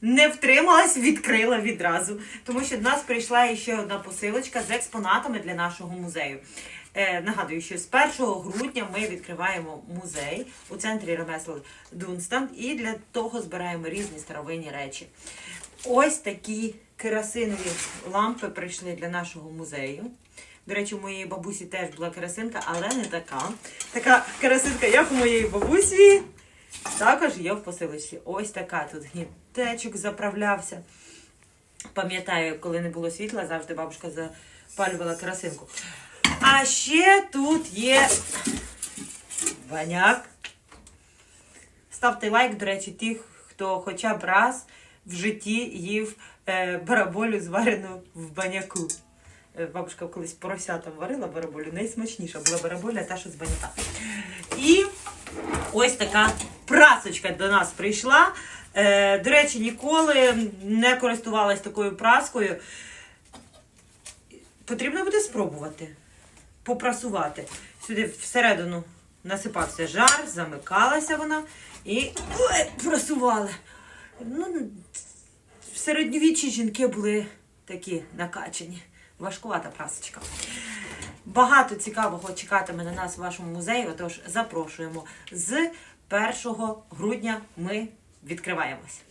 не втрималась, відкрила відразу. Тому що до нас прийшла ще одна посилочка з експонатами для нашого музею. Е, нагадую, що з 1 грудня ми відкриваємо музей у центрі ремесел Дунстан і для того збираємо різні старовинні речі. Ось такі керосинові лампи прийшли для нашого музею. До речі, у моєї бабусі теж була керосинка, але не така. Така керосинка, як у моєї бабусі, також є в посилочці. Ось така тут гнітечок заправлявся. Пам'ятаю, коли не було світла, завжди бабушка запалювала керосинку. А ще тут є баняк. Ставте лайк, до речі, ті, хто хоча б раз в житті їв е, бараболю, зварену в баняку. Е, Бабушка колись поросятам варила бараболю, найсмачніша була бараболя, та що з баняка. І ось така прасочка до нас прийшла. Е, до речі, ніколи не користувалась такою праскою. Потрібно буде спробувати попрасувати. Сюди всередину насипався жар, замикалася вона і ой, прасували. Ну, в середньовіччі жінки були такі накачані. Важкувата прасочка. Багато цікавого чекатиме на нас в вашому музеї, отож запрошуємо. З 1 грудня ми відкриваємось.